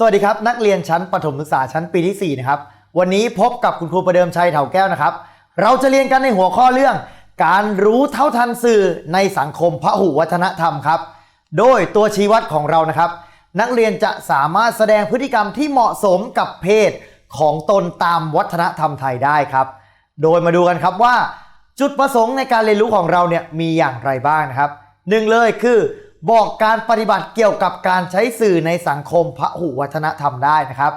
สวัสดีครับ นักเรียนชั้นประถมศึกษาชั้นปีที่ 4 นะครับ วันนี้พบกับคุณครูประเดิมชัยเถาแก้วนะครับ เราจะเรียนกันในหัวข้อเรื่อง การรู้เท่าทันสื่อในสังคมพหุวัฒนธรรมครับ โดยตัวชี้วัดของเรานะครับ นักเรียนจะสามารถแสดงพฤติกรรมที่เหมาะสมกับเพศของตนตามวัฒนธรรมไทยได้ครับ โดยมาดูกันครับว่า จุดประสงค์ในการเรียนรู้ของเราเนี่ยมีอย่างไรบ้างนะครับหนึ่งเลยคือ บอกการปฏิบัติเกี่ยวกับการใช้สื่อในสังคมพหุวัฒนธรรมได้นะครับ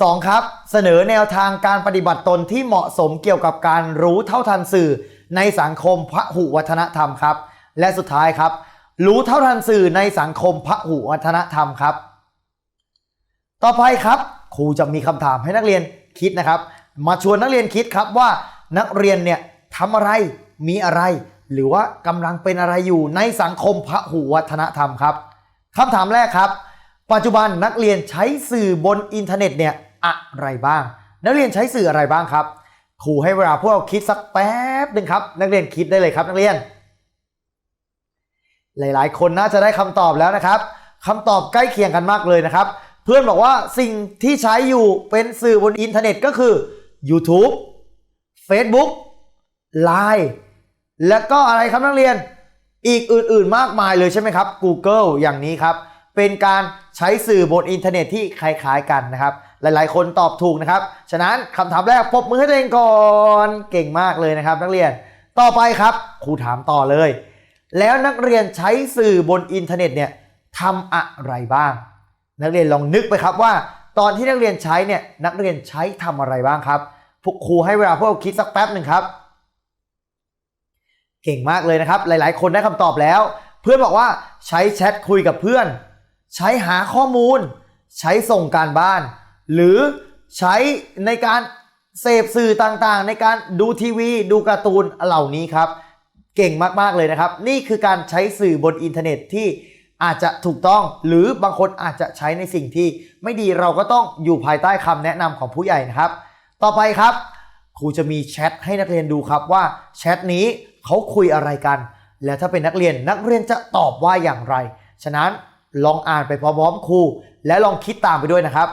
2. ครับ เสนอแนวทางการปฏิบัติตนที่เหมาะสมเกี่ยวกับการรู้เท่าทันสื่อในสังคมพหุวัฒนธรรมครับ และสุดท้ายครับ รู้เท่าทันสื่อในสังคมพหุวัฒนธรรมครับ ต่อไปครับ ครูจะมีคำถามให้นักเรียนคิดนะครับ มาชวนนักเรียนคิดครับว่านักเรียนเนี่ยทำอะไรมีอะไร หรือว่ากำลังเป็นอะไรอยู่ในสังคมพหุวัฒนธรรมครับคำถามแรกครับ ปัจจุบันนักเรียนใช้สื่อบนอินเทอร์เน็ตเนี่ยอะไรบ้าง นักเรียนใช้สื่ออะไรบ้างครับครูให้เวลาพวกเราคิดสักแป๊บหนึ่งครับ นักเรียนคิดได้เลยครับนักเรียน หลายๆ คนน่าจะได้คำตอบแล้วนะครับคำตอบใกล้เคียงกันมากเลยนะครับ เพื่อนบอกว่าสิ่งที่ใช้อยู่เป็นสื่อบนอินเทอร์เน็ตก็คือ YouTube Facebook Line แล้วก็อะไรครับนักเรียน อีกอื่นๆมากมายเลยใช่ไหมครับ Google อย่างนี้ครับ เป็นการใช้สื่อบนอินเทอร์เน็ตที่คล้ายๆกันนะครับ หลายๆ คนตอบถูกนะครับ ฉะนั้นคำถามแรกปรบมือให้ตัวเองก่อน เก่งมากเลยนะครับ นักเรียน ต่อไปครับครูถามต่อเลย แล้วนักเรียนใช้สื่อบนอินเทอร์เน็ตเนี่ยทำอะไรบ้าง นักเรียนลองนึกไปครับว่า ตอนที่นักเรียนใช้เนี่ยนักเรียนใช้ทำอะไรบ้างครับพวกครูให้เวลาพวกเราคิดสักแป๊บหนึ่งครับ เก่งมากเลยนะครับ หลายๆ คนได้คำตอบแล้ว เพื่อนบอกว่าใช้แชทคุยกับเพื่อน ใช้หาข้อมูล ใช้ส่งการบ้าน หรือใช้ในการเสพสื่อต่างๆ ในการดูทีวี ดูการ์ตูนเหล่านี้ครับ เก่งมากๆเลยนะครับ นี่คือการใช้สื่อบนอินเทอร์เน็ตที่อาจจะถูกต้องหรือบางคนอาจจะใช้ในสิ่งที่ไม่ดีเราก็ต้องอยู่ภายใต้คำแนะนำของผู้ใหญ่นะครับ ต่อไปครับ ครูจะมีแชทให้นักเรียนดูครับว่าแชทนี้ เขาคุยอะไรกัน แล้วถ้าเป็นนักเรียนนักเรียนจะตอบว่าอย่างไร ฉะนั้นลองอ่านไปพร้อมๆครู และลองคิดตามไปด้วยนะครับ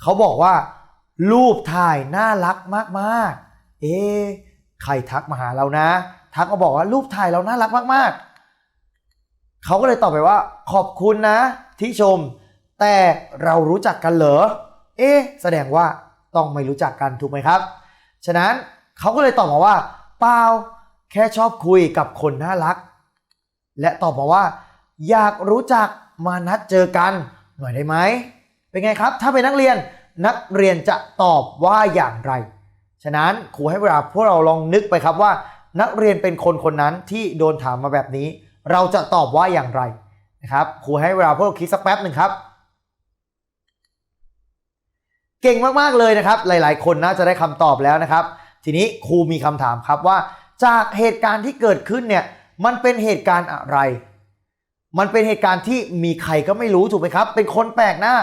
เขาบอกว่า รูปถ่ายน่ารักมากๆ เอ๊ะใครทักมาหาเรานะ ทักมาบอกว่ารูปถ่ายเราน่ารักมากๆ เขาก็เลยตอบไปว่า ขอบคุณนะ ที่ชม แต่เรารู้จักกันเหรอ เอ๊ะแสดงว่าต้องไม่รู้จักกันถูกไหมครับ ฉะนั้นเขาก็เลยตอบมาว่า เปล่าแค่ชอบคุยกับคนน่ารัก และตอบมาว่า อยากรู้จักมานัดเจอกันหน่อยได้ไหมเป็นไงครับ ถ้าเป็นนักเรียนนักเรียนจะตอบว่าอย่างไร ฉะนั้นครูให้เวลาพวกเราลองนึกไปครับว่า นักเรียนเป็นคนคนนั้นที่โดนถามมาแบบนี้ เราจะตอบว่าอย่างไรนะครับครูให้เวลาพวกเราคิดสักแป๊บหนึ่งครับ เก่งมากๆเลยนะครับ หลาย ๆ คนน่าจะได้คำตอบแล้วนะครับ ทีนี้ครูมีคำถามครับว่า จากเหตุการณ์ที่เกิดขึ้นเนี่ยมันเป็นเหตุการณ์อะไร มันเป็นเหตุการณ์ที่มีใครก็ไม่รู้ถูกไหมครับ เป็นคนแปลกหน้า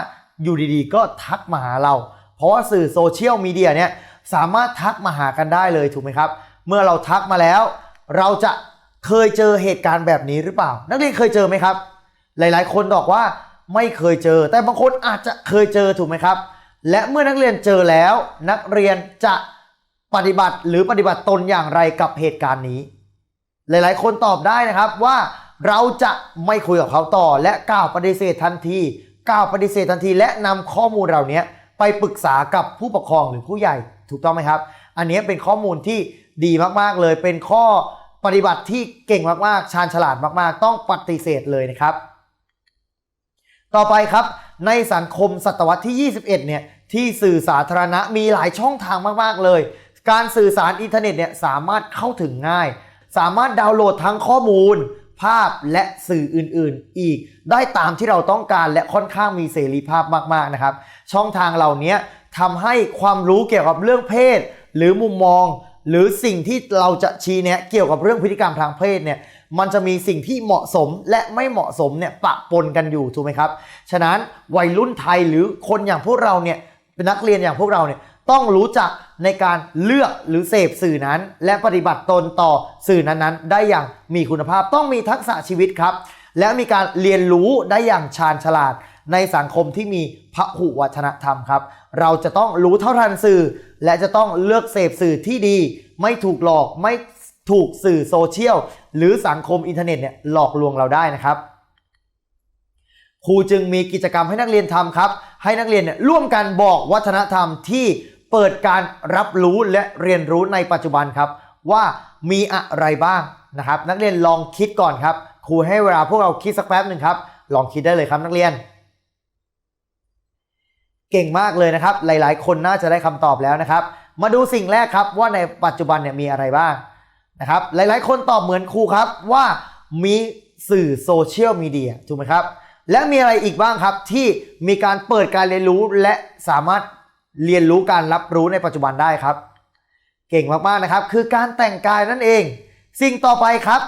อยู่ดีๆ ก็ทักมาหาเรา เพราะว่าสื่อโซเชียลมีเดียเนี่ยสามารถทักมาหากันได้เลยถูกไหมครับ เมื่อเราทักมาแล้ว เราจะเคยเจอเหตุการณ์แบบนี้หรือเปล่า นักเรียนเคยเจอไหมครับ หลายๆ คนบอกว่าไม่เคยเจอ แต่บางคนอาจจะเคยเจอถูกไหมครับ และเมื่อนักเรียนเจอแล้ว นักเรียนจะ ปฏิบัติหรือปฏิบัติตนอย่างไรกับเหตุการณ์นี้ หลายๆ คนตอบได้นะครับว่าเราจะไม่คุยกับเขาต่อ และกล่าวปฏิเสธทันทีกล่าวปฏิเสธทันที และนำข้อมูลเหล่านี้ไปปรึกษากับผู้ปกครองหรือผู้ใหญ่ถูกต้องไหมครับ อันนี้เป็นข้อมูลที่ดีมากๆเลยเป็นข้อปฏิบัติที่เก่งมากๆ ชาญฉลาดมากๆ ต้องปฏิเสธเลยนะครับ ต่อไปครับ ในสังคมศตวรรษที่ 21 เนี่ย ที่สื่อสาธารณะมีหลายช่องทางมากๆเลย การสื่อสารอินเทอร์เน็ตเนี่ยสามารถเข้าถึงง่าย สามารถดาวน์โหลดทั้งข้อมูล ภาพและสื่ออื่นๆ อีก ได้ตามที่เราต้องการและค่อนข้างมีเสรีภาพมากๆนะครับ ช่องทางเหล่านี้ทำให้ความรู้เกี่ยวกับเรื่องเพศ หรือมุมมอง หรือสิ่งที่เราจะชี้แนะเกี่ยวกับเรื่องพฤติกรรมทางเพศเนี่ยมันจะมีสิ่งที่เหมาะสมและไม่เหมาะสมเนี่ยปะปนกันอยู่ถูกไหมครับ ฉะนั้นวัยรุ่นไทยหรือคนอย่างพวกเราเนี่ยเป็นนักเรียนอย่างพวกเราเนี่ย ต้องรู้จักในการเลือกหรือเสพสื่อนั้น และปฏิบัติตนต่อสื่อนั้นๆ ได้อย่างมีคุณภาพต้องมีทักษะชีวิตครับ และมีการเรียนรู้ได้อย่างชาญฉลาด ในสังคมที่มีพหุวัฒนธรรมครับ เราจะต้องรู้เท่าทันสื่อ และจะต้องเลือกเสพสื่อที่ดี ไม่ถูกหลอกไม่ถูกสื่อโซเชียลหรือสังคมอินเทอร์เน็ตเนี่ยหลอกลวงเราได้นะครับครูจึงมีกิจกรรมให้นักเรียนทำครับ ให้นักเรียนเนี่ยร่วมกันบอกวัฒนธรรมที่ เปิดการรับรู้และเรียนรู้ในปัจจุบันครับ ว่ามีอะไรบ้างนะครับ นักเรียนลองคิดก่อนครับครูให้เวลาพวกเราคิดสักแป๊บหนึ่งครับ ลองคิดได้เลยครับนักเรียน เก่งมากเลยนะครับ หลายๆ คนน่าจะได้คำตอบแล้วนะครับ มาดูสิ่งแรกครับว่าในปัจจุบันเนี่ยมีอะไรบ้างนะครับ หลายๆ คนตอบเหมือนครูครับว่ามีสื่อโซเชียลมีเดียถูกไหมครับ และมีอะไรอีกบ้างครับที่มีการเปิดการเรียนรู้และสามารถ เรียนรู้การรับรู้ในปัจจุบันได้ครับ เก่งมากๆนะครับ คือการแต่งกายนั่นเอง สิ่งต่อไปครับ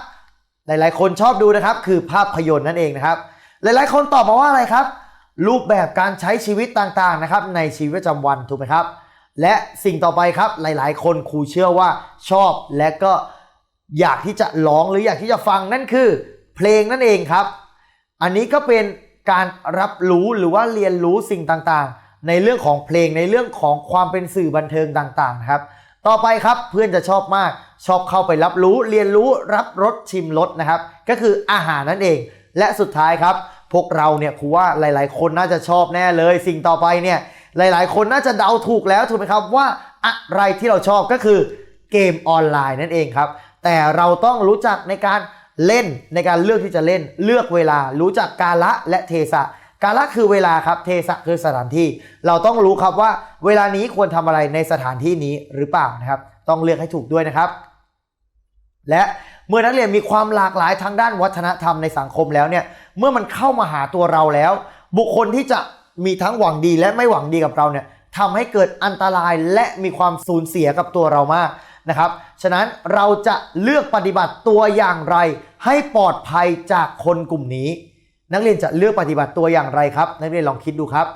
หลายๆ คนชอบดูนะครับ คือภาพยนตร์นั่นเองนะครับ หลายๆ คนตอบมาว่าอะไรครับ รูปแบบการใช้ชีวิตต่างๆนะครับ ในชีวิตประจำวันถูกไหมครับ และสิ่งต่อไปครับหลายๆ คนครูเชื่อว่าชอบและก็อยากที่จะร้องหรืออยากที่จะฟังนั่นคือ เพลงนั่นเองครับ อันนี้ก็เป็นการรับรู้หรือว่าเรียนรู้สิ่งต่างๆ ในเรื่องของเพลงในเรื่องของความเป็นสื่อบันเทิงต่างๆนะครับ ต่อไปครับเพื่อนจะชอบมากชอบเข้าไปรับรู้เรียนรู้รับรสชิมรสนะครับ ก็คืออาหารนั่นเอง และสุดท้ายครับ พวกเราเนี่ยครูว่าหลาย ๆ คนน่าจะชอบแน่เลย สิ่งต่อไปเนี่ยหลาย ๆ คนน่าจะเดาถูกแล้วถูกไหมครับว่าอะไรที่เราชอบก็คือเกมออนไลน์นั่นเองครับ แต่เราต้องรู้จักในการเล่นในการเลือกที่จะเล่น เลือกเวลารู้จักกาละและเทศะ กาละคือเวลาครับ เทศะคือสถานที่ เราต้องรู้ครับว่า เวลานี้ควรทำอะไรในสถานที่นี้หรือเปล่านะครับ ต้องเลือกให้ถูกด้วยนะครับ และเมื่อนักเรียนมีความหลากหลายทางด้านวัฒนธรรมในสังคมแล้วเนี่ย เมื่อมันเข้ามาหาตัวเราแล้ว บุคคลที่จะมีทั้งหวังดีและไม่หวังดีกับเราเนี่ยทำให้เกิดอันตรายและมีความสูญเสียกับตัวเรามากนะครับ ฉะนั้นเราจะเลือกปฏิบัติตัวอย่างไร ให้ปลอดภัยจากคนกลุ่มนี้ นักเรียนจะเลือกปฏิบัติตัวอย่างไรครับ นักเรียนลองคิดดูครับ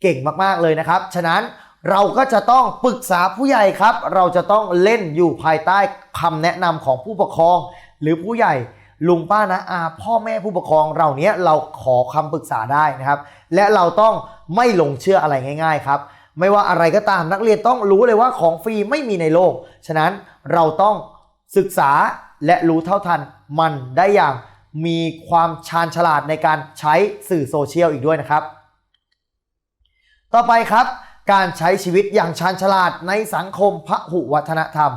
เก่งมากๆเลยนะครับ ฉะนั้นเราก็จะต้องปรึกษาผู้ใหญ่ครับ เราจะต้องเล่นอยู่ภายใต้คำแนะนำของผู้ปกครอง หรือผู้ใหญ่ลุงป้านะอาพ่อแม่ผู้ปกครองเราเนี้ยเราขอคำปรึกษาได้นะครับ และเราต้องไม่หลงเชื่ออะไรง่าย ๆ ครับ ไม่ว่าอะไรก็ตามนักเรียนต้องรู้เลยว่าของฟรีไม่มีในโลก ฉะนั้นเราต้องศึกษาและรู้เท่าทันมันได้อย่าง มีความชาญฉลาดในการใช้สื่อโซเชียลอีกด้วยนะครับ ต่อไปครับ การใช้ชีวิตอย่างชาญฉลาดในสังคมพหุวัฒนธรรม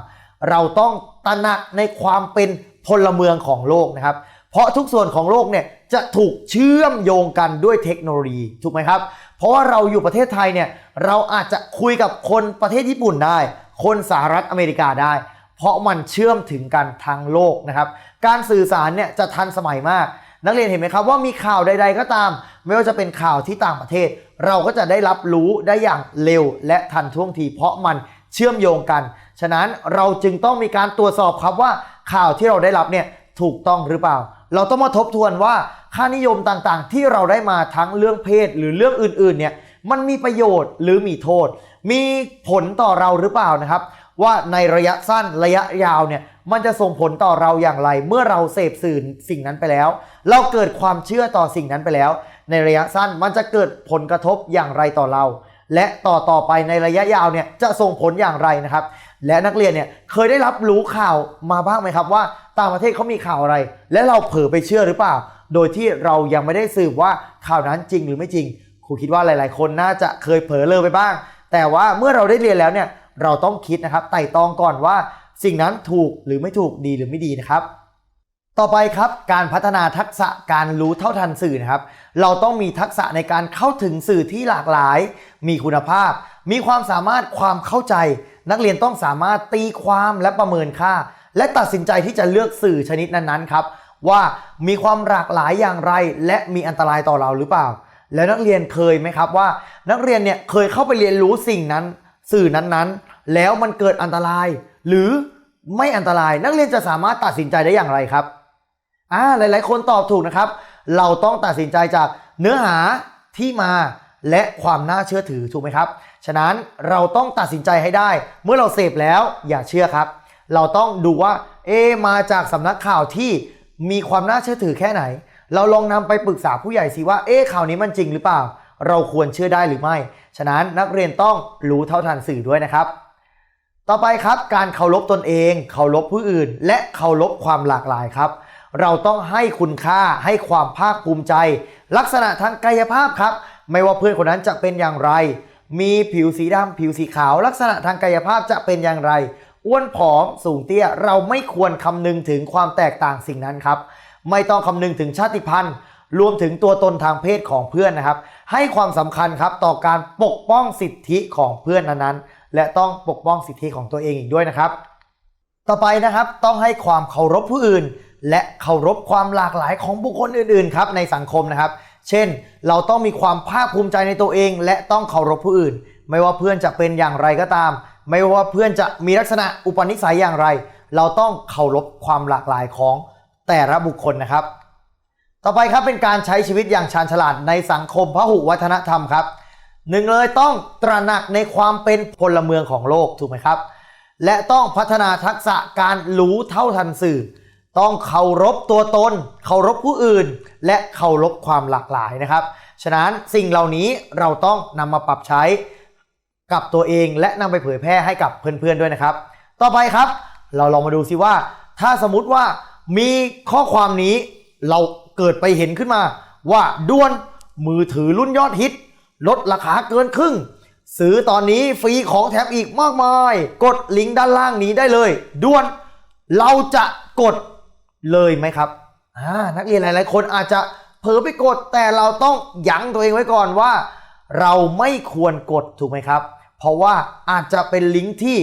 เราต้องตระหนักในความเป็นพลเมืองของโลกนะครับ เพราะทุกส่วนของโลกเนี่ยจะถูกเชื่อมโยงกันด้วยเทคโนโลยีถูกไหมครับ เพราะว่าเราอยู่ประเทศไทยเนี่ยเราอาจจะคุยกับคนประเทศญี่ปุ่นได้ คนสหรัฐอเมริกาได้ เพราะมันเชื่อมถึงกันทางโลกนะครับ การสื่อสารเนี่ยจะทันสมัยมาก นักเรียนเห็นไหมครับว่ามีข่าวใด ๆ ก็ตาม ไม่ว่าจะเป็นข่าวที่ต่างประเทศ เราก็จะได้รับรู้ได้อย่างเร็วและทันท่วงที เพราะมันเชื่อมโยงกัน ฉะนั้นเราจึงต้องมีการตรวจสอบครับว่าข่าวที่เราได้รับเนี่ยถูกต้องหรือเปล่า เราต้องมาทบทวนว่าค่านิยมต่างๆ ที่เราได้มาทั้งเรื่องเพศหรือเรื่องอื่นๆเนี่ยมันมีประโยชน์หรือมีโทษ มีผลต่อเราหรือเปล่านะครับ ว่าในระยะสั้นระยะยาวเนี่ยมันจะส่งผลต่อเราอย่างไร เมื่อเราเสพสื่อสิ่งนั้นไปแล้ว เราเกิดความเชื่อต่อสิ่งนั้นไปแล้ว ในระยะสั้นมันจะเกิดผลกระทบอย่างไรต่อเรา และต่อต่อไปในระยะยาวเนี่ยจะส่งผลอย่างไรนะครับ และนักเรียนเนี่ยเคยได้รับรู้ข่าวมาบ้างไหมครับว่าต่างประเทศเขามีข่าวอะไร และเราเผลอไปเชื่อหรือเปล่า โดยที่เรายังไม่ได้สืบว่าข่าวนั้นจริงหรือไม่จริงครูคิดว่าหลาย ๆ คนน่าจะเคยเผลอเลยไปบ้าง แต่ว่าเมื่อเราได้เรียนแล้วเนี่ย เราต้องคิดนะครับไต่ตองก่อนว่าสิ่งนั้นถูกหรือไม่ถูกดีหรือไม่ดีนะครับ ต่อไปครับการพัฒนาทักษะการรู้เท่าทันสื่อนะครับ เราต้องมีทักษะในการเข้าถึงสื่อที่หลากหลาย มีคุณภาพ มีความสามารถความเข้าใจ นักเรียนต้องสามารถตีความและประเมินค่า และตัดสินใจที่จะเลือกสื่อชนิดนั้นๆครับว่ามีความหลากหลายอย่างไร และมีอันตรายต่อเราหรือเปล่า แล้วนักเรียนเคยไหมครับว่า นักเรียนเนี่ยเคยเข้าไปเรียนรู้สิ่งนั้น สื่อนั้นๆ แล้วมันเกิดอันตราย หรือไม่อันตรายนักเรียนจะสามารถตัดสินใจได้อย่างไรครับอ่าหลายๆ คนตอบถูกนะครับ เราต้องตัดสินใจจากเนื้อหาที่มาและความน่าเชื่อถือถูกไหมครับ ฉะนั้นเราต้องตัดสินใจให้ได้ เมื่อเราเสพแล้วอย่าเชื่อครับ เราต้องดูว่าเอมาจากสำนักข่าวที่มีความน่าเชื่อถือแค่ไหน เราลองนำไปปรึกษาผู้ใหญ่สิว่าเอข่าวนี้มันจริงหรือเปล่า เราควรเชื่อได้หรือไม่ ฉะนั้นนักเรียนต้องรู้เท่าทันสื่อด้วยนะครับ ต่อไปครับการเคารพตนเอง เคารพผู้อื่น และเคารพความหลากหลายครับ เราต้องให้คุณค่าให้ความภาคภูมิใจ ลักษณะทางกายภาพครับ ไม่ว่าเพื่อนคนนั้นจะเป็นอย่างไร มีผิวสีดำผิวสีขาว ลักษณะทางกายภาพจะเป็นอย่างไรอ้วนผอมสูงเตี้ยเราไม่ควรคำนึงถึงความแตกต่างสิ่งนั้นครับ ไม่ต้องคำนึงถึงชาติพันธุ์ รวมถึงตัวตนทางเพศของเพื่อนนะครับ ให้ความสำคัญครับต่อการปกป้องสิทธิของเพื่อนนั้นๆ และต้องปกป้องสิทธิของตัวเองอีกด้วยนะครับ ต่อไปนะครับต้องให้ความเคารพผู้อื่น และเคารพความหลากหลายของบุคคลอื่นๆครับในสังคมนะครับ เช่น เราต้องมีความภาคภูมิใจในตัวเอง และต้องเคารพผู้อื่น ไม่ว่าเพื่อนจะเป็นอย่างไรก็ตาม ไม่ว่าเพื่อนจะมีลักษณะอุปนิสัยอย่างไร เราต้องเคารพความหลากหลายของแต่ละบุคคลนะครับ ต่อไปครับเป็นการใช้ชีวิตอย่างชาญฉลาดในสังคมพหุวัฒนธรรมครับหนึ่งเลยต้องตระหนักในความเป็นพลเมืองของโลกถูกไหมครับ และต้องพัฒนาทักษะการรู้เท่าทันสื่อ ต้องเคารพตัวตน เคารพผู้อื่น และเคารพความหลากหลายนะครับ ฉะนั้นสิ่งเหล่านี้เราต้องนำมาปรับใช้กับตัวเองและนำไปเผยแพร่ให้กับเพื่อนๆด้วยนะครับ ต่อไปครับ เราลองมาดูซิว่า ถ้าสมมติว่ามีข้อความนี้เรา เกิดไปเห็นขึ้นมา ว่าด้วนมือถือรุ่นยอดฮิต ลดราคาเกินครึ่ง ซื้อตอนนี้ฟรีของแถมอีกมากมาย กดลิงก์ด้านล่างนี้ได้เลยด่วนเราจะกดเลยไหมครับนักเรียนหลาย ๆ คนอาจจะเผลอไปกดแต่เราต้องยั้งตัวเองไว้ก่อนว่า เราไม่ควรกดถูกไหมครับ เพราะว่าอาจจะเป็นลิงก์ที่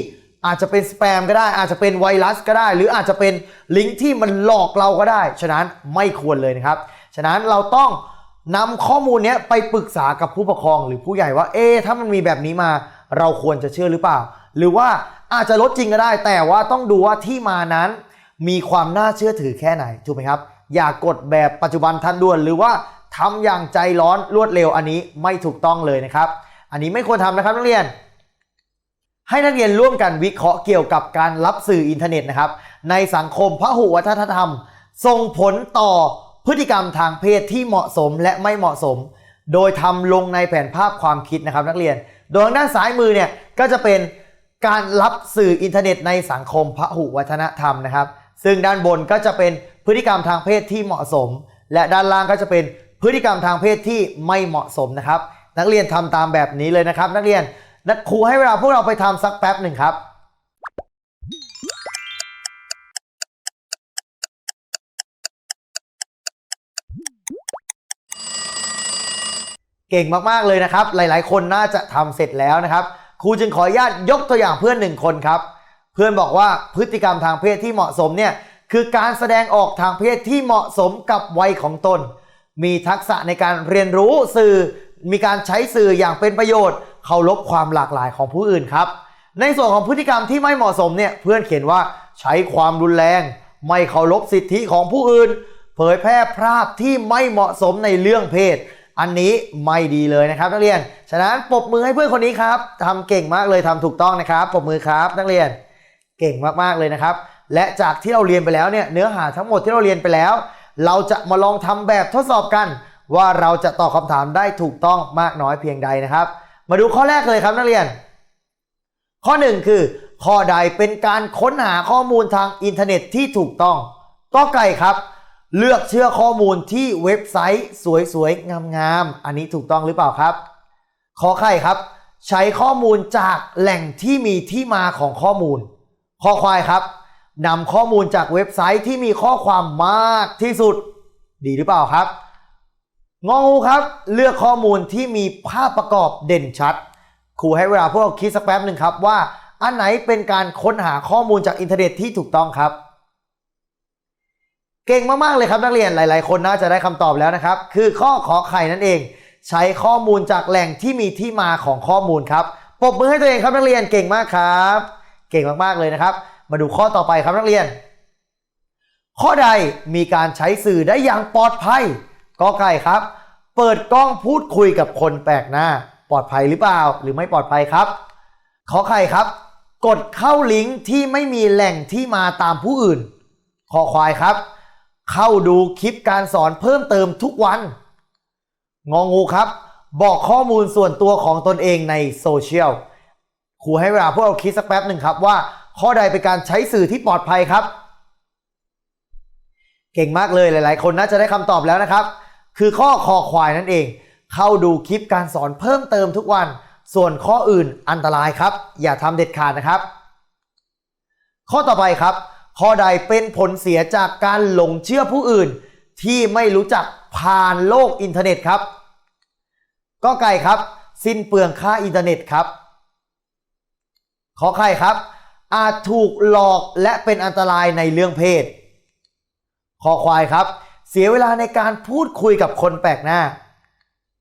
อาจจะเป็นสแปมก็ได้ อาจจะเป็นไวรัสก็ได้ หรืออาจจะเป็นลิงก์ที่มันหลอกเราก็ได้ ฉะนั้นไม่ควรเลยนะครับ ฉะนั้นเราต้องนำข้อมูลนี้ไปปรึกษากับผู้ปกครองหรือผู้ใหญ่ว่า เอ๊ถ้ามันมีแบบนี้มา เราควรจะเชื่อหรือเปล่า หรือว่าอาจจะลดจริงก็ได้ แต่ว่าต้องดูว่าที่มานั้น มีความน่าเชื่อถือแค่ไหนถูกไหมครับ อย่ากดแบบปัจจุบันทันด่วน หรือว่าทำอย่างใจร้อนรวดเร็วอันนี้ไม่ถูกต้องเลยนะครับ อันนี้ไม่ควรทำนะครับนักเรียน ให้นักเรียนร่วมกันวิเคราะห์เกี่ยวกับการรับสื่ออินเทอร์เน็ตนะครับ ในสังคมพหุวัฒนธรรม ส่งผลต่อพฤติกรรมทางเพศที่เหมาะสมและไม่เหมาะสม โดยทำลงในแผนภาพความคิดนะครับนักเรียน โดยด้านซ้ายมือเนี่ยก็จะเป็นการรับสื่ออินเทอร์เน็ตในสังคมพหุวัฒนธรรมนะครับ ซึ่งด้านบนก็จะเป็นพฤติกรรมทางเพศที่เหมาะสม และด้านล่างก็จะเป็นพฤติกรรมทางเพศที่ไม่เหมาะสมนะครับ นักเรียนทำตามแบบนี้เลยนะครับ นักเรียน นักครูให้เวลาพวกเราไปทำสักแป๊บหนึ่งครับเก่งมากๆเลยนะครับ หลายๆ คนน่าจะทำเสร็จแล้วนะครับ ครูจึงขออนุญาตยกตัวอย่างเพื่อนหนึ่งคนครับ เพื่อนบอกว่าพฤติกรรมทางเพศที่เหมาะสมเนี่ยคือการแสดงออกทางเพศที่เหมาะสมกับวัยของตน มีทักษะในการเรียนรู้สื่อ มีการใช้สื่ออย่างเป็นประโยชน์ เคารพความหลากหลายของผู้อื่นครับ ในส่วนของพฤติกรรมที่ไม่เหมาะสมเนี่ยเพื่อนเขียนว่าใช้ความรุนแรง ไม่เคารพสิทธิของผู้อื่น เผยแพร่ภาพที่ไม่เหมาะสมในเรื่องเพศ อันนี้ไม่ดีเลยนะครับนักเรียน ฉะนั้นปรบมือให้เพื่อนคนนี้ครับทำเก่งมากเลยทำถูกต้องนะครับปรบมือครับนักเรียนเก่งมากๆเลยนะครับ และจากที่เราเรียนไปแล้วเนี่ยเนื้อหาทั้งหมดที่เราเรียนไปแล้ว เราจะมาลองทำแบบทดสอบกัน ว่าเราจะตอบคำถามได้ถูกต้องมากน้อยเพียงใดนะครับ มาดูข้อแรกเลยครับนักเรียน ข้อหนึ่งคือข้อใดเป็นการค้นหาข้อมูลทางอินเทอร์เน็ตที่ถูกต้องก็ไก่ครับ เลือกเชื่อข้อมูลที่เว็บไซต์สวยๆ งามๆ อันนี้ถูกต้องหรือเปล่าครับ ขอไข่ครับ ใช้ข้อมูลจากแหล่งที่มีที่มาของข้อมูล ข้อควายครับนำข้อมูลจากเว็บไซต์ที่มีข้อความมากที่สุด ดีหรือเปล่าครับ งองูครับเลือกข้อมูลที่มีภาพประกอบเด่นชัดครูให้เวลาพวกเราคิดสักแป๊บหนึ่งครับว่าอันไหนเป็นการค้นหาข้อมูลจากอินเทอร์เน็ตที่ถูกต้องครับ เก่งมาก ๆ เลยครับนักเรียนหลาย ๆ คนน่าจะได้คำตอบแล้วนะครับ คือข้อขอไข่นั่นเอง ใช้ข้อมูลจากแหล่งที่มีที่มาของข้อมูลครับปรบมือให้ตัวเองครับนักเรียนเก่งมากครับ เก่งมาก ๆ เลยนะครับ มาดูข้อต่อไปครับนักเรียน ข้อใดมีการใช้สื่อได้อย่างปลอดภัย กอไก่ครับ เปิดกล้องพูดคุยกับคนแปลกหน้า ปลอดภัยหรือเปล่า หรือไม่ปลอดภัยครับ ขอไข่ครับ กดเข้าลิงก์ที่ไม่มีแหล่งที่มาตามผู้อื่น ขอควายครับ เข้าดูคลิปการสอนเพิ่มเติมทุกวัน งองูครับ บอกข้อมูลส่วนตัวของตนเองในโซเชียลครูให้เวลาพวกเราคิดสักแป๊บหนึ่งครับว่าข้อใดเป็นการใช้สื่อที่ปลอดภัยครับ เก่งมากเลยหลาย ๆ คนน่าจะได้คำตอบแล้วนะครับ คือข้อคอควายนั่นเอง เข้าดูคลิปการสอนเพิ่มเติมทุกวัน ส่วนข้ออื่นอันตรายครับ อย่าทำเด็ดขาดนะครับ ข้อต่อไปครับ ข้อใดเป็นผลเสียจากการหลงเชื่อผู้อื่น ที่ไม่รู้จักผ่านโลกอินเทอร์เน็ตครับก็ไก่ครับ สิ้นเปลืองค่าอินเทอร์เน็ตครับ ขอไข่ครับ อาจถูกหลอกและเป็นอันตรายในเรื่องเพศคอควายครับ เสียเวลาในการพูดคุยกับคนแปลกหน้า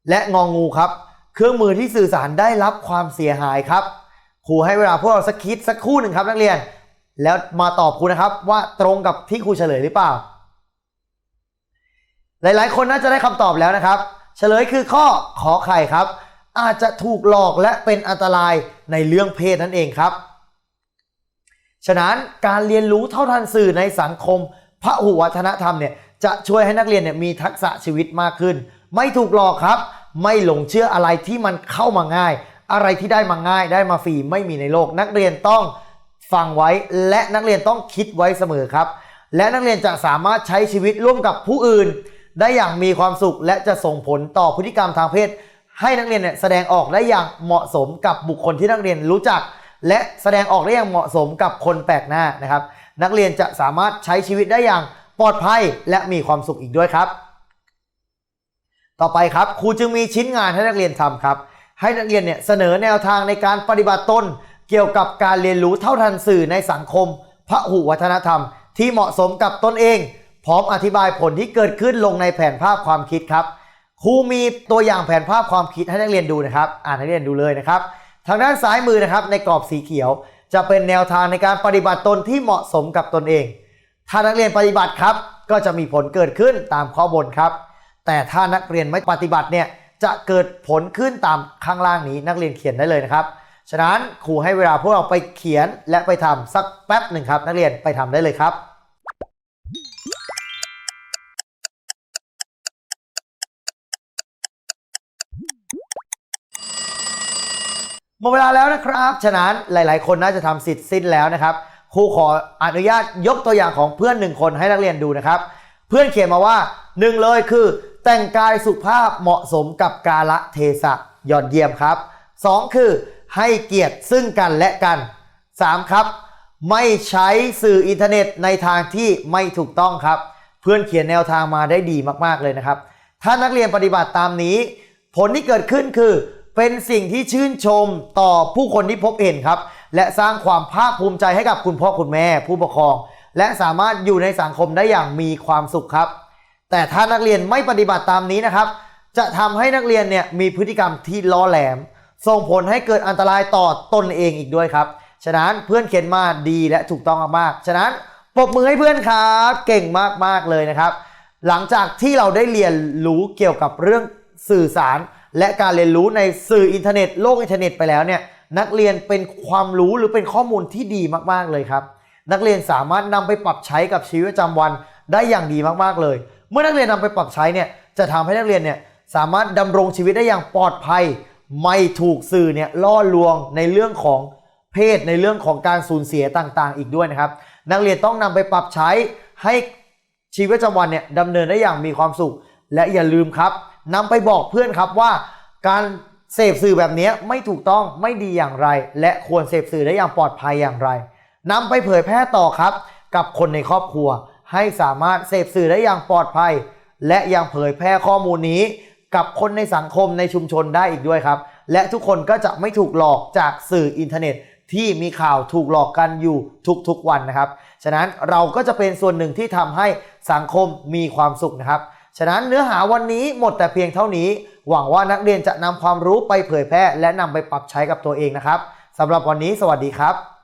และงองงูครับ เครื่องมือที่สื่อสารได้รับความเสียหายครับครูให้เวลาพวกเราสักคิดสักครู่หนึ่งครับนักเรียน แล้วมาตอบครูนะครับว่าตรงกับที่ครูเฉลยหรือเปล่า หลายๆ คนน่าจะได้คำตอบแล้วนะครับ เฉลยคือข้อขอไข่ครับ อาจจะถูกหลอกและเป็นอันตรายในเรื่องเพศนั่นเองครับ ฉะนั้นการเรียนรู้เท่าทันสื่อในสังคมพระหุวัฒนธรรมเนี่ย จะช่วยให้นักเรียนเนี่ยมีทักษะชีวิตมากขึ้น ไม่ถูกหลอกครับ ไม่หลงเชื่ออะไรที่มันเข้ามาง่าย อะไรที่ได้มาง่าย ได้มาฟรีไม่มีในโลก นักเรียนต้องฟังไว้และนักเรียนต้องคิดไว้เสมอครับ และนักเรียนจะสามารถใช้ชีวิตร่วมกับผู้อื่น ได้อย่างมีความสุขและจะส่งผลต่อพฤติกรรมทางเพศ ให้นักเรียนเนี่ยแสดงออกได้อย่างเหมาะสมกับบุคคลที่นักเรียนรู้จัก และแสดงออกได้อย่างเหมาะสมกับคนแปลกหน้านะครับ นักเรียนจะสามารถใช้ชีวิตได้อย่าง ปลอดภัยและมีความสุขอีกด้วยครับ ต่อไปครับครูจึงมีชิ้นงานให้นักเรียนทำครับ ให้นักเรียนเนี่ยเสนอแนวทางในการปฏิบัติตนเกี่ยวกับการเรียนรู้เท่าทันสื่อในสังคมพระหุวัฒนธรรม ที่เหมาะสมกับตนเอง พร้อมอธิบายผลที่เกิดขึ้นลงในแผนภาพความคิดครับครูมีตัวอย่างแผนภาพความคิดให้นักเรียนดูนะครับ อ่านให้นักเรียนดูเลยนะครับ ทางด้านซ้ายมือนะครับในกรอบสีเขียว จะเป็นแนวทางในการปฏิบัติตนที่เหมาะสมกับตนเอง ถ้านักเรียนปฏิบัติครับ ก็จะมีผลเกิดขึ้นตามข้อบนครับ แต่ถ้านักเรียนไม่ปฏิบัติเนี่ยจะเกิดผลขึ้นตามข้างล่างนี้นักเรียนเขียนได้เลยนะครับ ฉะนั้นครูให้เวลาพวกเราไปเขียนและไปทำสักแป๊บหนึ่งครับ นักเรียนไปทำได้เลยครับหมดเวลาแล้วนะครับ ฉะนั้นหลาย ๆ คนน่าจะทำสิทธิ์สิ้นแล้วนะครับ ครูขออนุญาตยกตัวอย่างของเพื่อนหนึ่งคนให้นักเรียนดูนะครับ เพื่อนเขียนมาว่าหนึ่งเลยคือ แต่งกายสุภาพเหมาะสมกับกาละเทศะยอดเยี่ยมครับ 2 คือให้เกียรติซึ่งกันและกัน 3 ครับ ไม่ใช้สื่ออินเทอร์เน็ตในทางที่ไม่ถูกต้องครับ เพื่อนเขียนแนวทางมาได้ดีมากๆเลยนะครับ ถ้านักเรียนปฏิบัติตามนี้ ผลที่เกิดขึ้นคือ เป็นสิ่งที่ชื่นชมต่อผู้คนที่พบเห็นครับ และสร้างความภาคภูมิใจให้กับคุณพ่อคุณแม่ ผู้ปกครอง และสามารถอยู่ในสังคมได้อย่างมีความสุขครับ แต่ถ้านักเรียนไม่ปฏิบัติตามนี้นะครับ จะทำให้นักเรียนเนี่ยมีพฤติกรรมที่ล้อแหลม ส่งผลให้เกิดอันตรายต่อตนเองอีกด้วยครับ ฉะนั้นเพื่อนเขียนมาดีและถูกต้องมากๆฉะนั้นปรบมือให้เพื่อนครับ เก่งมากๆเลยนะครับ หลังจากที่เราได้เรียนรู้เกี่ยวกับเรื่องสื่อสาร และการเรียนรู้ในสื่ออินเทอร์เน็ตโลกอินเทอร์เน็ตไปแล้วเนี่ย นักเรียนเป็นความรู้หรือเป็นข้อมูลที่ดีมากๆเลยครับ นักเรียนสามารถนำไปปรับใช้กับชีวิตประจำวันได้อย่างดีมากๆเลย เมื่อนักเรียนนำไปปรับใช้เนี่ยจะทำให้นักเรียนเนี่ยสามารถดำรงชีวิตได้อย่างปลอดภัย ไม่ถูกสื่อเนี่ยล่อลวงในเรื่องของเพศในเรื่องของการสูญเสียต่างๆ อีกด้วยนะครับ นักเรียนต้องนำไปปรับใช้ให้ชีวิตประจำวันเนี่ยดำเนินได้อย่างมีความสุข และอย่าลืมครับนำไปบอกเพื่อนครับว่าการ เสพสื่อแบบนี้ไม่ถูกต้องไม่ดีอย่างไร และควรเสพสื่อได้อย่างปลอดภัยอย่างไรนำไปเผยแพร่ต่อครับ กับคนในครอบครัว ให้สามารถเสพสื่อได้อย่างปลอดภัย และยังเผยแพร่ข้อมูลนี้ กับคนในสังคมในชุมชนได้อีกด้วยครับ และทุกคนก็จะไม่ถูกหลอกจากสื่ออินเทอร์เน็ต ที่มีข่าวถูกหลอกกันอยู่ทุกๆวันนะครับ ฉะนั้นเราก็จะเป็นส่วนหนึ่งที่ทำให้สังคมมีความสุขนะครับ ฉะนั้นเนื้อหาวันนี้หมดแต่เพียงเท่านี้ หวังว่านักเรียนจะนำความรู้ไปเผยแพร่ และนำไปปรับใช้กับตัวเองนะครับสำหรับวันนี้สวัสดีครับ